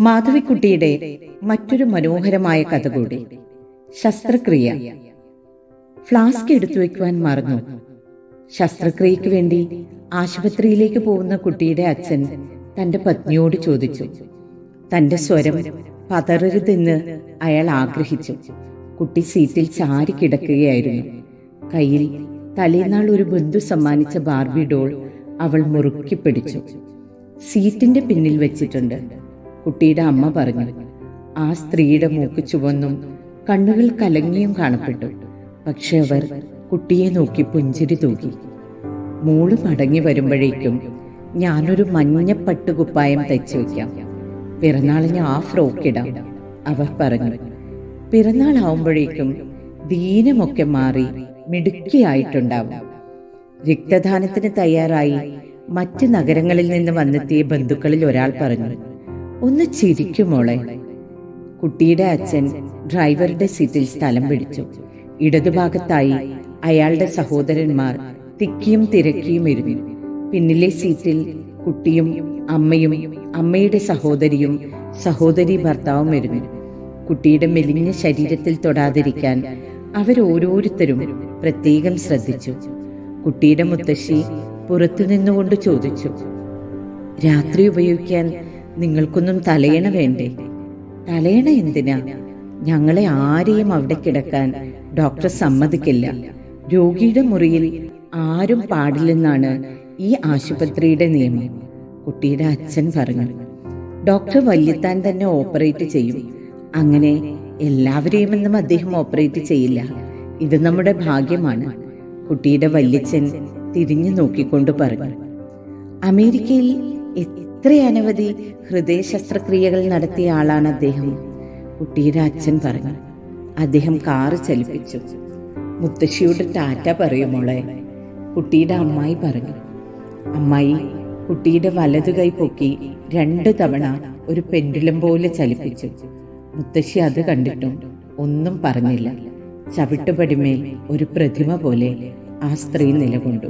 മാധവിക്കുട്ടിയുടെ മറ്റൊരു മനോഹരമായ കഥ കൂടി. ശസ്ത്രക്രിയ. ഫ്ലാസ്ക് എടുത്തു വയ്ക്കുവാൻ മറന്നു. ശസ്ത്രക്രിയയ്ക്ക് വേണ്ടി ആശുപത്രിയിലേക്ക് പോകുന്ന കുട്ടിയുടെ അച്ഛൻ തന്റെ പത്നിയോട് ചോദിച്ചു. തന്റെ സ്വരം പതറരുതെന്ന് അയാൾ ആഗ്രഹിച്ചു. കുട്ടി സീറ്റിൽ ചാരി കിടക്കുകയായിരുന്നു. കയ്യിൽ തലേനാൾ ഒരു ബന്ധു സമ്മാനിച്ച ബാർബി ഡോൾ അവൾ മുറുക്കി പിടിച്ചു. സീറ്റിന്റെ പിന്നിൽ വെച്ചിട്ടുണ്ട്. കുട്ടിയുടെ അമ്മ പറഞ്ഞു. ആ സ്ത്രീയുടെ മൂക്ക് ചുവന്നും കണ്ണുകൾ കലങ്ങിയും കാണപ്പെട്ടു. പക്ഷെ അവർ കുട്ടിയെ നോക്കി പുഞ്ചിരി തൂകി. മോൾ മടങ്ങി വരുമ്പോഴേക്കും ഞാനൊരു മഞ്ഞ പട്ടുകുപ്പായം തയ്ച്ചു വെക്കാം. പിറന്നാളിന് ആ ഫ്രോക്ക് ഇടാം അവർ പറഞ്ഞു. പിറന്നാൾ ആവുമ്പോഴേക്കും ദീനമൊക്കെ മാറി മിടുക്കിയായിട്ടുണ്ടാവും. രക്തദാനത്തിന് തയ്യാറായി മറ്റ് നഗരങ്ങളിൽ നിന്ന് വന്നെത്തിയ ബന്ധുക്കളിൽ ഒരാൾ പറഞ്ഞു ഒന്ന് ചിരിക്കുമോളെ കുട്ടിയുടെ അച്ഛൻ ഡ്രൈവറുടെ സീറ്റിൽ സ്ഥലം പിടിച്ചു. ഇടതുഭാഗത്തായി അയാളുടെ സഹോദരന്മാർ തിക്കിയും തിരക്കിയും ഇരുന്നു. പിന്നിലെ സീറ്റിൽ കുട്ടിയും അമ്മയും അമ്മയുടെ സഹോദരിയും സഹോദരി ഭർത്താവും ഇരുന്നു. കുട്ടിയുടെ മെലിഞ്ഞ ശരീരത്തിൽ തൊടാതിരിക്കാൻ അവരോരോരുത്തരും പ്രത്യേകം ശ്രദ്ധിച്ചു. കുട്ടിയുടെ മുത്തശ്ശി പുറത്തു നിന്നുകൊണ്ട് ചോദിച്ചു രാത്രി ഉപയോഗിക്കാൻ നിങ്ങൾക്കൊന്നും തലയണ വേണ്ടേ തലയണ എന്തിനാ? ഞങ്ങളെ ആരെയും അവിടെ കിടക്കാൻ ഡോക്ടർ സമ്മതിക്കില്ല. രോഗിയുടെ മുറിയിൽ ആരും പാടില്ലെന്നാണ് ഈ ആശുപത്രിയുടെ നിയമം. കുട്ടിയുടെ അച്ഛൻ പറഞ്ഞു ഡോക്ടർ വല്യത്താൻ തന്നെ ഓപ്പറേറ്റ് ചെയ്യും. അങ്ങനെ എല്ലാവരെയും എന്നും അദ്ദേഹം ഓപ്പറേറ്റ് ചെയ്യില്ല. ഇത് നമ്മുടെ ഭാഗ്യമാണ് കുട്ടിയുടെ വല്യച്ഛൻ തിരിഞ്ഞു നോക്കിക്കൊണ്ട് പറഞ്ഞു. അമേരിക്കയിൽ എത്ര അനവധി ഹൃദയ ശസ്ത്രക്രിയകൾ നടത്തിയ ആളാണ് അദ്ദേഹം. കുട്ടിയുടെ അച്ഛൻ പറഞ്ഞു അദ്ദേഹം കാറ് ചലിപ്പിച്ചു. മുത്തശ്ശിയുടെ ടാറ്റ പറയുമോളെ കുട്ടിയുടെ അമ്മായി പറഞ്ഞു അമ്മായി കുട്ടിയുടെ വലതു കൈ പൊക്കി രണ്ട് തവണ ഒരു പെൻഡുലം പോലെ ചലിപ്പിച്ചു. മുത്തശ്ശി അത് കണ്ടിട്ടും ഒന്നും പറഞ്ഞില്ല. ചവിട്ടുപടിമേൽ ഒരു പ്രതിമ പോലെ ആ സ്ത്രീ നിലകൊണ്ടു.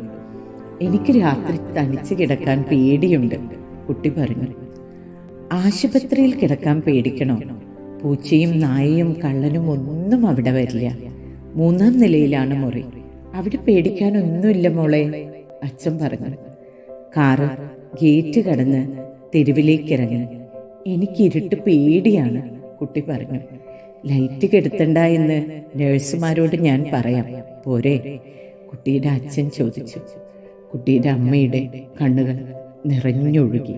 എനിക്ക് രാത്രി തനിച്ച് കിടക്കാൻ പേടിയുണ്ട്. കുട്ടി പറഞ്ഞു ആശുപത്രിയിൽ കിടക്കാൻ പേടിക്കണോ? പൂച്ചയും നായയും കള്ളനും ഒന്നും അവിടെ വരില്ല. മൂന്നാം നിലയിലാണ് മുറി. അവിടെ പേടിക്കാനൊന്നുമില്ല മോളെ അച്ഛൻ പറഞ്ഞു. കാറ് ഗേറ്റ് കടന്ന് തെരുവിലേക്ക് ഇറങ്ങി. എനിക്ക് ഇരുട്ട് പേടിയാണ് കുട്ടി പറഞ്ഞു. ലൈറ്റ് കെടുത്തണ്ട എന്ന് നഴ്സുമാരോട് ഞാൻ പറയാം. പോരെ കുട്ടിയുടെ അച്ഛൻ ചോദിച്ചു. കുട്ടിയുടെ അമ്മയുടെ കണ്ണുകൾ നിറഞ്ഞൊഴുകി.